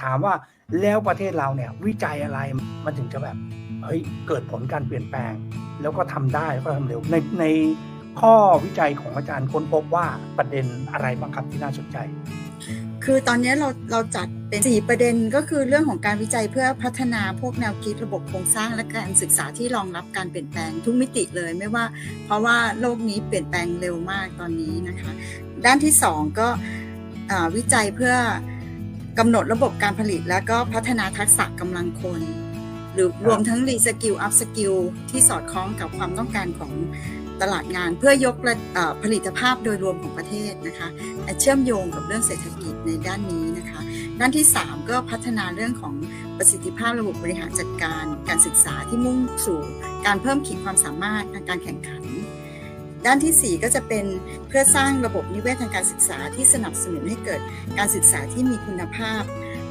ถามว่าแล้วประเทศเราเนี่ยวิจัยอะไรมันถึงจะแบบเฮ้ยเกิดผลการเปลี่ยนแปลง แล้วก็ทำได้แล้วก็ทำเร็วในในข้อวิจัยของอาจารย์ค้นพบว่าประเด็นอะไรบ้างครับที่น่าสนใจ คือตอนนี้เราเราจัดเป็น 4 ประเด็นก็คือเรื่องของการวิจัยเพื่อพัฒนาพวกแนวคิดระบบโครงสร้างและการศึกษาที่รองรับการเปลี่ยนแปลงทุกมิติเลยไม่ว่า เพราะว่าโลกนี้เปลี่ยนแปลงเร็วมากตอนนี้นะคะ ด้านที่ 2 ก็วิจัยเพื่อ กำหนดระบบการผลิตแล้วก็พัฒนาทักษะกำลังคน หรือรวมทั้งรีสกิลอัพสกิลที่สอดคล้องกับความต้องการของตลาดงานเพื่อยกระเอ่อผลิตภาพโดยรวมของประเทศนะคะเชื่อมโยงกับเรื่องเศรษฐกิจในด้านนี้นะคะ ด้านที่ 3 ก็พัฒนาเรื่องของประสิทธิภาพระบบบริหารจัดการ การศึกษาที่มุ่งสู่การเพิ่มขีดความสามารถทางการแข่งขัน ด้านทีสี่ 4 ก็จะเป็นเพื่อสร้างระบบนิเวศทางการศึกษาที่สนับสนุนให้เกิดการศึกษาที่มีคุณภาพ